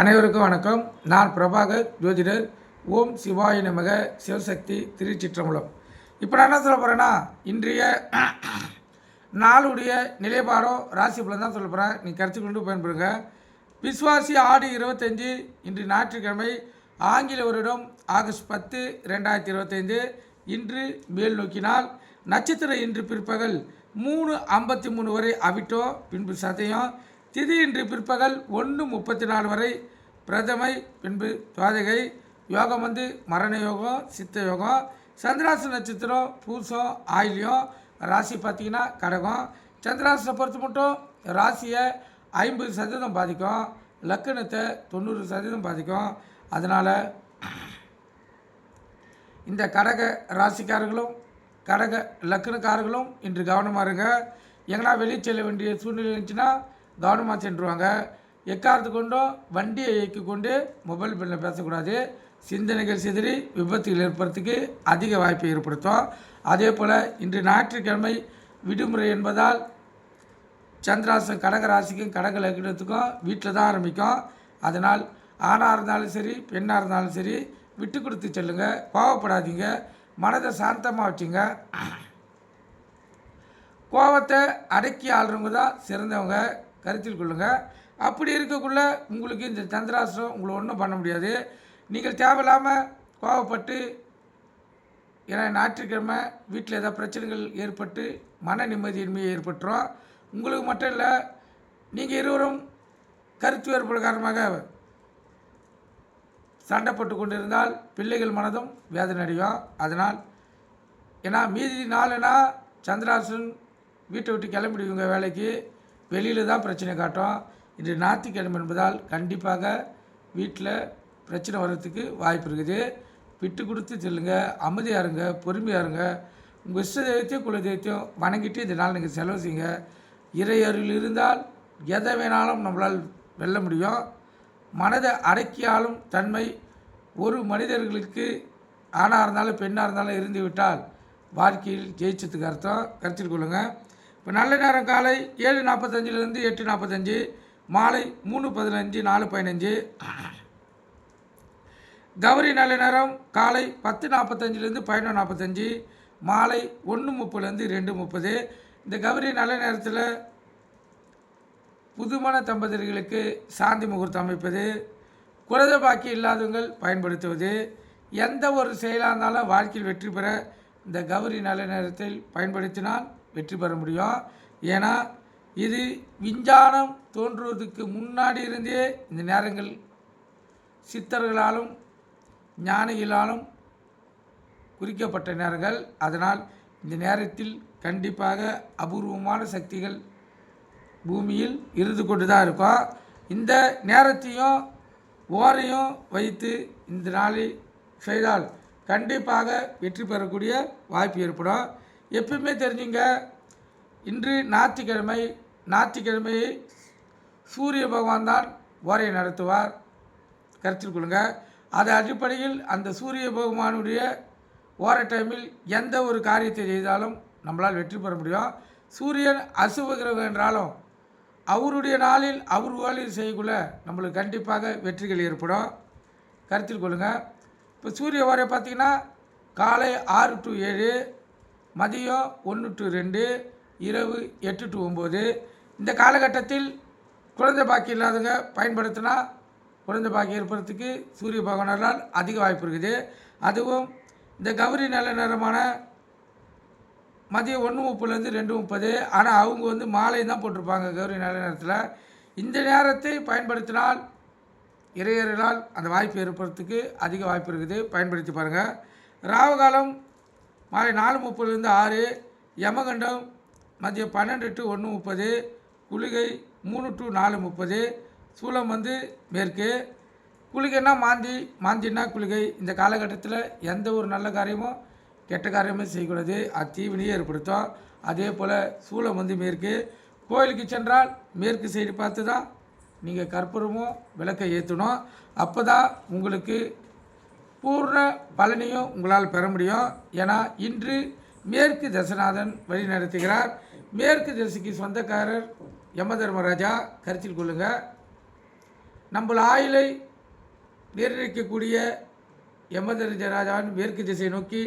அனைவருக்கும் வணக்கம். நான் பிரபாகர் ஜோதிடர். ஓம் சிவாய நமக. சிவசக்தி திருச்சிற்றம்பலம். இப்போ நான் என்ன சொல்ல போகிறேன்னா இன்றைய நாளுடைய நிலைப்பாடம் ராசி பலன் தான் சொல்ல போகிறேன் நீ கருத்து கொண்டு பயன்படுங்க. விஸ்வாசி ஆடி இருபத்தஞ்சி இன்று ஞாயிற்றுக்கிழமை ஆங்கில வருடம் ஆகஸ்ட் பத்து ரெண்டாயிரத்தி இருபத்தைந்து. இன்று மேல் நோக்கினால் நட்சத்திரம் இன்று பிற்பகல் மூணு ஐம்பத்தி மூணு வரை அவிட்டோ பின்பு சதயம். திதி இன்று பிற்பகல் ஒன்று முப்பத்தி நாலு வரை பிரதமை பின்பு துவாதகை யோகம் வந்து மரண யோகம் சித்த யோகம் சந்திராசு நட்சத்திரம் பூசம் ஆயில்யம் ராசி பார்த்தீங்கன்னா கடகம். சந்திராசனை பொறுத்து மட்டும் ராசியை ஐம்பது சதவீதம் பாதிக்கும். லக்கணத்தை தொண்ணூறு சதவீதம் பாதிக்கும். அதனால் இந்த கடக ராசிக்காரர்களும் கடக லக்கணக்காரர்களும் இன்று கவனமாக இருங்க. எங்கன்னா வெளியே செல்ல வேண்டிய சூழ்நிலை இருந்துச்சுன்னா கவனமாக சென்றுவாங்க எக்காரத்து கொண்டும் வண்டியை இயக்கி கொண்டு மொபைல் பில்லில் பேசக்கூடாது. சிந்தனைகள் சிதறி விபத்துகள் ஏற்படுறதுக்கு அதிக வாய்ப்பை ஏற்படுத்தும். அதே போல் இன்று ஞாயிற்றுக்கிழமை விடுமுறை என்பதால் சந்திராசன் கடக ராசிக்கும் கடக லக்னத்துக்கும் வீட்டில் தான் ஆரம்பிக்கும். அதனால் ஆணாக இருந்தாலும் சரி பெண்ணாக இருந்தாலும் சரி விட்டு கொடுத்து செல்லுங்க. கோவப்படாதீங்க. மனதை சாந்தமாக வச்சுங்க. கோவத்தை அடக்கி ஆள்றவங்க தான் சிறந்தவங்க. கருத்தில் கொள்ளுங்கள் அப்படி இருக்கக்குள்ளே உங்களுக்கு இந்த சந்திராசிரம் உங்களை ஒன்றும் பண்ண முடியாது. நீங்கள் தேவையில்லாமல் கோவப்பட்டு ஏன்னா ஞாயிற்றுக்கிழமை வீட்டில் ஏதாவது பிரச்சனைகள் ஏற்பட்டு மன நிம்மதியின்மையை ஏற்பட்டுரும். உங்களுக்கு மட்டும் இல்லை நீங்கள் இருவரும் கருத்து வேறுபாடு காரணமாக சண்டைப்பட்டு கொண்டிருந்தால் பிள்ளைகள் மனதும் வேதனை அடையும். அதனால் ஏன்னா மீதி நாளுனா சந்திராசன் வீட்டை விட்டு கிளம்பிடுவீங்க வேலைக்கு. வெளியில் தான் பிரச்சனை காட்டும். இன்று ஞாயிற்றுக்கிழமை என்பதால் கண்டிப்பாக வீட்டில் பிரச்சனை வர்றதுக்கு வாய்ப்பு இருக்குது. விட்டு கொடுத்து செல்லுங்க அமைதியாக இருங்க பொறுமையாக இருங்க. உங்கள் இஷ்ட தெய்வத்தையும் குல தெய்வத்தையும் வணங்கிட்டு இந்த நாள் நீங்கள் செலவு செய்யுங்க. இறை அருள் இருந்தால் எதை வேணாலும் நம்மளால் வெல்ல முடியும். மனதை அடக்கியாலும் தன்மை ஒரு மனிதர்களுக்கு ஆணாக இருந்தாலும் பெண்ணாக இருந்தாலும் இருந்து விட்டால் வாழ்க்கையில் ஜெயிச்சதுக்கு அர்த்தம். கருத்தில் கொள்ளுங்கள் இப்போ நல்ல நேரம் காலை ஏழு நாற்பத்தஞ்சிலேருந்து எட்டு நாற்பத்தஞ்சு மாலை மூணு பதினஞ்சு நாலு பதினஞ்சு. கௌரி நல்ல நேரம் காலை பத்து நாற்பத்தஞ்சிலேருந்து பதினொன்று நாற்பத்தஞ்சு மாலை ஒன்று முப்பதுலேருந்து ரெண்டு முப்பது. இந்த கௌரி நல்ல நேரத்தில் புதுமண தம்பதியர்களுக்கு சாந்தி முகூர்த்தம் அமைப்பது குலத பாக்கி இல்லாதவங்கள் பயன்படுத்துவது எந்த ஒரு செயலாக இருந்தாலும் வாழ்க்கையில் வெற்றி பெற இந்த கௌரி நல்ல நேரத்தில் பயன்படுத்தினால் வெற்றி பெற முடியும். ஏன்னா இது விஞ்ஞானம் தோன்றுவதற்கு முன்னாடி இருந்தே இந்த நேரங்கள் சித்தர்களாலும் ஞானிகளாலும் குறிக்கப்பட்ட நேரங்கள். அதனால் இந்த நேரத்தில் கண்டிப்பாக அபூர்வமான சக்திகள் பூமியில் இருந்து கொண்டு தான் இருக்கும். இந்த நேரத்தையும் ஓரையும் வைத்து இந்த நாளில் செய்தால் கண்டிப்பாக வெற்றி பெறக்கூடிய வாய்ப்பு ஏற்படும். எப்பயுமே தெரிஞ்சுங்க இன்று ஞாயிற்றுக்கிழமை ஞாயிற்றுக்கிழமையை சூரிய பகவான் தான் ஓரையை நடத்துவார். கருத்தில் கொள்ளுங்க. அது அடிப்படையில் அந்த சூரிய பகவானுடைய ஓர டைமில் எந்த ஒரு காரியத்தை செய்தாலும் நம்மளால் வெற்றி பெற முடியும். சூரியன் அசுப கிரகம் என்றாலும் அவருடைய நாளில் அவர் வேலையில் செய்யக்குள்ள நம்மளுக்கு கண்டிப்பாக வெற்றிகள் ஏற்படும். கருத்தில் கொள்ளுங்கள் இப்போ சூரிய ஓரை பார்த்திங்கன்னா காலை ஆறு டு ஏழு மதியம் ஒன்று டு ரெண்டு இரவு எட்டு டு ஒம்பது. இந்த காலகட்டத்தில் குழந்தை பாக்கி இல்லாதவங்க பயன்படுத்தினா குழந்தை பாக்கி ஏற்படுறதுக்கு சூரிய பகவானால் அதிக வாய்ப்பு இருக்குது. அதுவும் இந்த கௌரி நல்ல நேரமான மதியம் ஒன்று முப்பதுலேருந்து ரெண்டு முப்பது. ஆனால் அவங்க வந்து மாலை தான் போட்டிருப்பாங்க கௌரி நல்ல நேரத்தில். இந்த நேரத்தை பயன்படுத்தினால் இறையர்களால் அந்த வாய்ப்பு ஏற்படுறதுக்கு அதிக வாய்ப்பு இருக்குது. பயன்படுத்தி பாருங்கள் ராவுகாலம் மாலை நாலு முப்பதுலேருந்து ஆறு யமகண்டம் மதியம் பன்னெண்டு டு ஒன்று முப்பது குளிகை மூணு டு நாலு முப்பது சூளம் வந்து மேற்கு. குளிகைன்னா மாந்தி மாந்தின்னா குளிகை. இந்த காலகட்டத்தில் எந்த ஒரு நல்ல காரியமும் கெட்ட காரியமே செய்யக்கூடாது. அது தீவினையே ஏற்படுத்தும். அதே போல் சூளம் வந்து மேற்கு. கோயிலுக்கு சென்றால் மேற்கு சைடு பார்த்து தான் நீங்கள் கற்பூரமும் விளக்கை ஏற்றணும். அப்போ தான் உங்களுக்கு பூர்ண பலனையும் உங்களால் பெற முடியும். ஏன்னா இன்று மேற்கு தசநாதன் வழி நடத்துகிறார் மேற்கு திசைக்கு சொந்தக்காரர் யம தர்மராஜா கருத்தில் கொள்ளுங்கள் நம்மள ஆயுளை நிர்ணயிக்கக்கூடிய யம தர்மராஜாவின் மேற்கு திசையை நோக்கி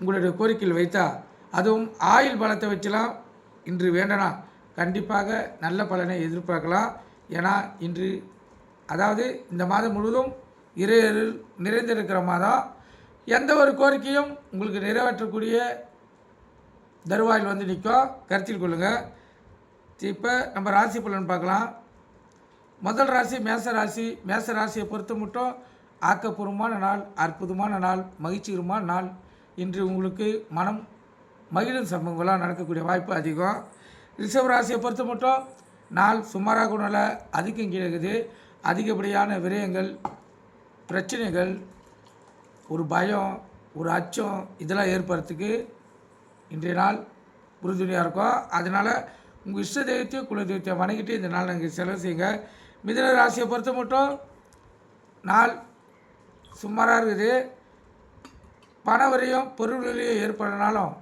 உங்களுடைய கோரிக்கையில் வைத்தா அதுவும் ஆயுள் பலத்தை வச்சலாம் இன்று வேண்டனா. கண்டிப்பாக நல்ல பலனை எதிர்பார்க்கலாம். ஏன்னா இன்று அதாவது இந்த மாதம் முழுவதும் இறையரில் நிறைந்திருக்கிற மாதா எந்த ஒரு கோரிக்கையும் உங்களுக்கு நிறைவேற்றக்கூடிய தருவாயில் வந்து நிற்கும் கருத்தில் கொள்ளுங்கள் இப்போ நம்ம ராசி பலன் பார்க்கலாம். முதல் ராசி மேச ராசி. மேச ராசியை பொறுத்த மட்டும் ஆக்கப்பூர்வமான நாள் அற்புதமான நாள் மகிழ்ச்சிகரமான நாள். இன்று உங்களுக்கு மனம் மகிழும் சம்பவங்களாக நடக்கக்கூடிய வாய்ப்பு அதிகம். ரிஷப ராசியை பொறுத்த மட்டும் நாள் சுமாராக உணர அதிகம் கிடைக்குது அதிகப்படியான விரயங்கள் பிரச்சனைகள் ஒரு பயம் ஒரு அச்சம் இதெல்லாம் ஏற்படுறதுக்கு இன்றைய நாள் உறுதுணையாக இருக்கும். அதனால் உங்கள் இஷ்ட தெய்வத்தையும் குல தெய்வத்தையும் வணங்கிட்டு இந்த நாள் நாங்கள் செலவு செய்யுங்க. மிதன ராசியை பொறுத்த மட்டும் நாள் சுமாராக இருக்குது. பண வரையும் ஏற்படனாலும்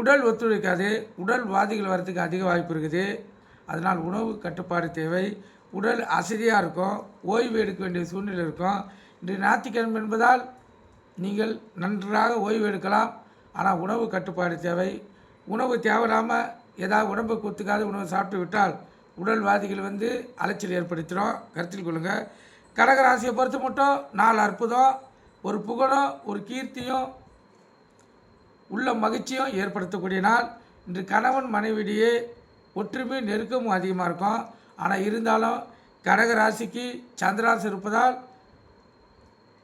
உடல் ஒத்துழைக்காது. உடல் வாதிகள் வரத்துக்கு அதிக வாய்ப்பு இருக்குது. அதனால் உணவு கட்டுப்பாடு தேவை. உடல் அசதியாக இருக்கும் ஓய்வு எடுக்க வேண்டிய சூழ்நிலை இருக்கும். இன்று ஞாயிற்றுக்கிழமை என்பதால் நீங்கள் நன்றாக ஓய்வு எடுக்கலாம். ஆனால் உணவு கட்டுப்பாடு தேவை. உணவு தேவையில்லாமல் ஏதாவது உடம்பை குத்துக்காத உணவு சாப்பிட்டு விட்டால் உடல்வாதிகள் வந்து அலைச்சல் ஏற்படுத்திடும். கருத்தில் கொள்ளுங்கள் கடகராசியை பொறுத்து மட்டும் நாலு அற்புதம் ஒரு புகழும் ஒரு கீர்த்தியும் உள்ள மகிழ்ச்சியும் ஏற்படுத்தக்கூடிய நாள். இன்று கணவன் மனைவியிடையே ஒற்றுமை நெருக்கமும் அதிகமாக இருக்கும். ஆனால் இருந்தாலும் கடக ராசிக்கு சந்திராசு இருப்பதால்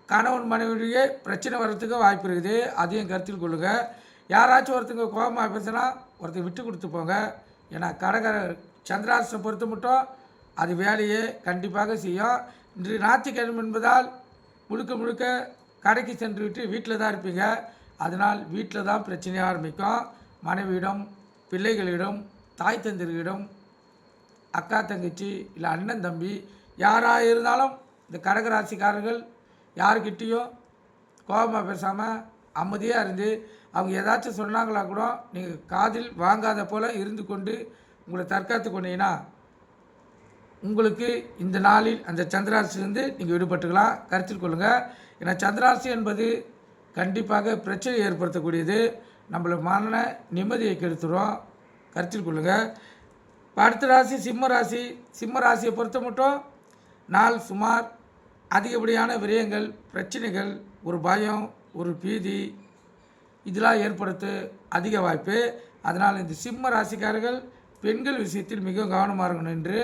கணவன் மனைவியிடையே பிரச்சனை வர்றதுக்கு வாய்ப்பு இருக்குது. அதையும் கருத்தில் கொள்ளுங்கள் யாராச்சும் ஒருத்தங்க கோபமாக பேசுனா ஒருத்தர் விட்டு கொடுத்து போங்க. ஏன்னா கடக சந்திராசனை பொறுத்து மட்டும் அது வேலையை கண்டிப்பாக செய்யும். இன்று ஞாயிற்றுக்கிழமை என்பதால் முழுக்க முழுக்க கடைக்கு சென்று விட்டு வீட்டில் தான் இருப்பீங்க. அதனால் வீட்டில் தான் பிரச்சனையாக ஆரம்பிக்கும். மனைவியிடம் பிள்ளைகளிடம் தாய் தந்தர்களிடம் அக்கா தங்கச்சி இல்லை அண்ணன் தம்பி யாராக இருந்தாலும் இந்த கடகராசிக்காரர்கள் யாருக்கிட்டேயும் கோபமாக பேசாமல் அமைதியாக இருந்து அவங்க ஏதாச்சும் சொன்னாங்களா கூட நீங்கள் காதில் வாங்காத போல் இருந்து கொண்டு உங்களை தற்காத்து கொண்டீங்கன்னா உங்களுக்கு இந்த நாளில் அந்த சந்திராசிலிருந்து நீங்கள் விடுபட்டுக்கலாம். கருத்தில் கொள்ளுங்கள் ஏன்னா சந்திராசி என்பது கண்டிப்பாக பிரச்சனை ஏற்படுத்தக்கூடியது. நம்மளை மன நிம்மதியை கெடுத்துடும் கருத்தில் கொள்ளுங்கள் அடுத்த ராசி சிம்ம ராசி சிம்ம ராசியை பொறுத்த மட்டும் நாள் சுமார் அதிகப்படியான விரயங்கள் பிரச்சனைகள் ஒரு பயம் ஒரு பீதி இதெல்லாம் ஏற்படுத்த அதிக வாய்ப்பு. அதனால் இந்த சிம்ம ராசிக்காரர்கள் பெண்கள் விஷயத்தில் மிகவும் கவனமாக இருக்கணும் என்று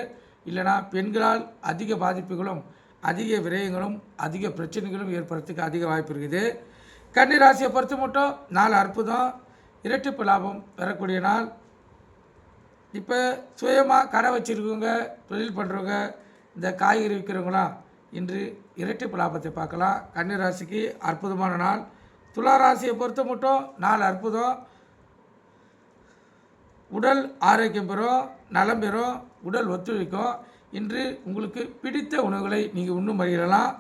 இல்லைனா பெண்களால் அதிக பாதிப்புகளும் அதிக விரயங்களும் அதிக பிரச்சனைகளும் ஏற்படுறதுக்கு அதிக வாய்ப்பு இருக்குது. கன்னி ராசியை பொறுத்த மட்டும் நாலு அற்புதம் இரட்டிப்பு லாபம் பெறக்கூடிய நாள். இப்போ சுயமாக கடை வச்சுருக்கவங்க தொழில் பண்ணுறவங்க இந்த காய்கறி விற்கிறவங்களாம் இன்று இரட்டிப்பு லாபத்தை பார்க்கலாம். கன்னி ராசிக்கு அற்புதமான நாள். துலா ராசியை பொறுத்த மட்டும் நாலு அற்புதம். உடல் ஆரோக்கியம் பெறும் நலம் பெறும் உடல் ஒத்துழைக்கும். இன்று உங்களுக்கு பிடித்த உணவுகளை நீங்கள் உண்ணும் மறியலாம்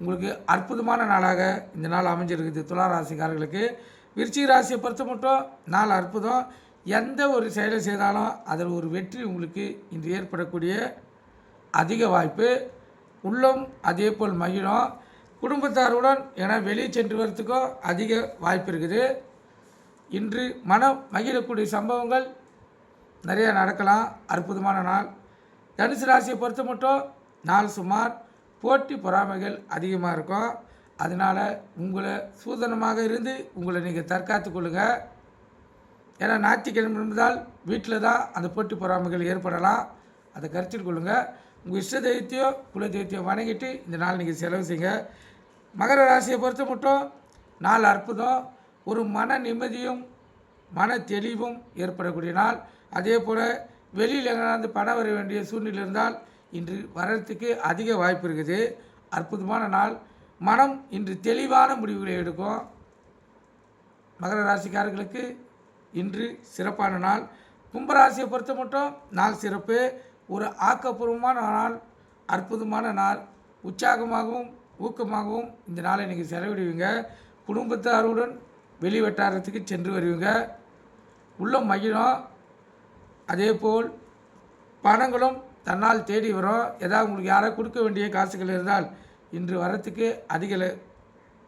உங்களுக்கு அற்புதமான நாளாக இந்த நாள் அமைஞ்சிருக்குது. துலா ராசிக்காரர்களுக்கு விருச்சிக ராசியை பொறுத்த மட்டும் நாள் அற்புதம். எந்த ஒரு செயலை செய்தாலும் அதில் ஒரு வெற்றி உங்களுக்கு இன்று ஏற்படக்கூடிய அதிக வாய்ப்பு. உள்ளம் அதே போல் மகிழும். குடும்பத்தாருடன் என வெளியே சென்று வரத்துக்கும் அதிக வாய்ப்பு இருக்குது. இன்று மனம் மகிழக்கூடிய சம்பவங்கள் நிறைய நடக்கலாம். அற்புதமான நாள். தனுசு ராசியை பொறுத்த மட்டும் நாள் சுமார் போட்டி பொறாமைகள் அதிகமாக இருக்கும். அதனால் உங்களை சூதனமாக இருந்து உங்களை நீங்கள் தற்காத்து கொள்ளுங்கள் ஏன்னா ஞாயிற்றுக்கிழமை இருந்தால் வீட்டில் தான் அந்த போட்டி பொறாமைகள் ஏற்படலாம். அதை கருத்தில் கொள்ளுங்கள் உங்கள் இஷ்ட தெய்வத்தையோ குல தெய்வத்தையோ வணங்கிட்டு இந்த நாள் நீங்கள் செலவு செய்யுங்க மகர ராசியை பொறுத்த மட்டும் நாள் அற்புதம். ஒரு மன நிம்மதியும் மன தெளிவும் ஏற்படக்கூடிய நாள். அதே போல் வெளியில் எங்கேயாந்து பணம் வர வேண்டிய சூழ்நிலை இருந்தால் இன்று வர்றதுக்கு அதிக வாய்ப்பு இருக்குது. அற்புதமான நாள். மனம் இன்று தெளிவான முடிவுகளை எடுக்கும். மகர ராசிக்காரர்களுக்கு இன்று சிறப்பான நாள். கும்பராசியை பொறுத்த மட்டும் நாள் சிறப்பு. ஒரு ஆக்கப்பூர்வமான நாள் அற்புதமான நாள். உற்சாகமாகவும் ஊக்கமாகவும் இந்த நாளை நீங்கள் செலவிடுவீங்க. குடும்பத்தாருடன் வெளி வட்டாரத்துக்கு சென்று வருவீங்க. உள்ளம் மகிழும். அதேபோல் பணங்களும் தன்னால் தேடி வரும். ஏதாவது உங்களுக்கு யாராவது கொடுக்க வேண்டிய காசுகள் இருந்தால் இன்று வரத்துக்கு அதிக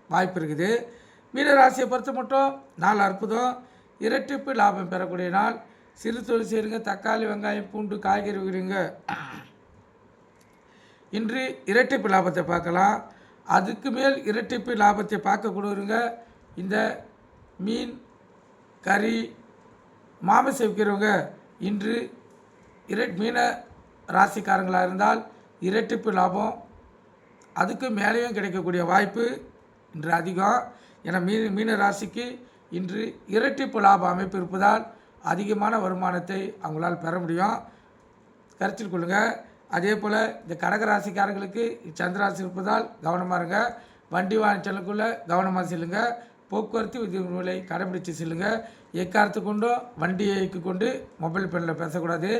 வாய்ப்பு இருக்குது. மீனராசியை பொறுத்த மட்டும் நாள் அற்புதம். இரட்டிப்பு லாபம் பெறக்கூடிய நாள். சிறு தொழில் செய்யுங்க தக்காளி வெங்காயம் பூண்டு காய்கறி விடுங்க. இன்று இரட்டிப்பு லாபத்தை பார்க்கலாம். அதுக்கு மேல் இரட்டிப்பு லாபத்தை பார்க்கக்கூடியவருங்க இந்த மீன் கறி மாமிசம் விற்கிறவங்க இன்று இர மீன ராசிக்காரங்களாக இருந்தால் இரட்டிப்பு லாபம் அதுக்கு மேலேயும் கிடைக்கக்கூடிய வாய்ப்பு இன்று அதிகம். ஏன்னா மீன் மீன ராசிக்கு இன்று இரட்டிப்பு லாப அமைப்பு இருப்பதால் அதிகமான வருமானத்தை அவங்களால் பெற முடியும். கருத்தில் கொள்ளுங்கள் அதே போல் இந்த கடகராசிக்காரங்களுக்கு சந்திராசி இருப்பதால் கவனமாக இருங்க. வண்டி வாகனம் கவனமாக செல்லுங்க. போக்குவரத்து விதிமுறைகளை கடைபிடித்து செல்லுங்க. எக்காரத்து கொண்டும் வண்டியை இயக்கி கொண்டு மொபைல் ஃபோனில் பேசக்கூடாது.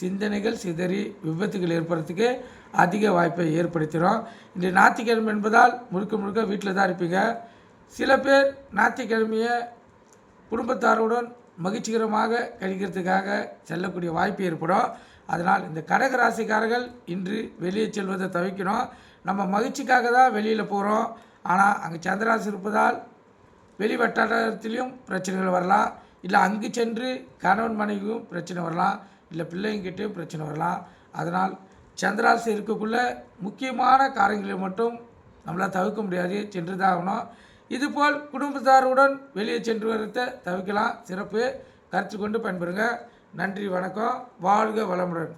சிந்தனைகள் சிதறி விபத்துகள் ஏற்படுறதுக்கு அதிக வாய்ப்பை ஏற்படுத்திடும். இன்று ஞாயிற்றுக்கிழமை என்பதால் முழுக்க முழுக்க வீட்டில் தான் இருப்பீங்க. சில பேர் ஞாயிற்றுக்கிழமையை குடும்பத்தாருடன் மகிழ்ச்சிகரமாக கழிக்கிறதுக்காக செல்லக்கூடிய வாய்ப்பு ஏற்படும். அதனால் இந்த கடக ராசிக்காரர்கள் இன்று வெளியே செல்வதை தவிர்க்கணும். நம்ம மகிழ்ச்சிக்காக தான் வெளியில் போகிறோம் ஆனால் அங்கே சந்திராசி இருப்பதால் வெளி வட்டாரத்திலையும் பிரச்சனைகள் வரலாம். இல்லை அங்கு சென்று கணவன் மனைவியும் பிரச்சனை வரலாம். இல்லை பிள்ளைங்கிட்டையும் பிரச்சனை வரலாம். அதனால் சந்திராசி இருக்கக்குள்ள முக்கியமான காரியங்களை மட்டும் நம்மளால் தவிர்க்க முடியாது. சென்று தான் ஆகணும். இதுபோல் குடும்பத்தாருடன் வெளியே சென்று வரத்தை தவிர்க்கலாம் சிறப்பு. கருத்து கொண்டு பயன்பெறுங்க. நன்றி வணக்கம். வாழ்க வளமுடன்.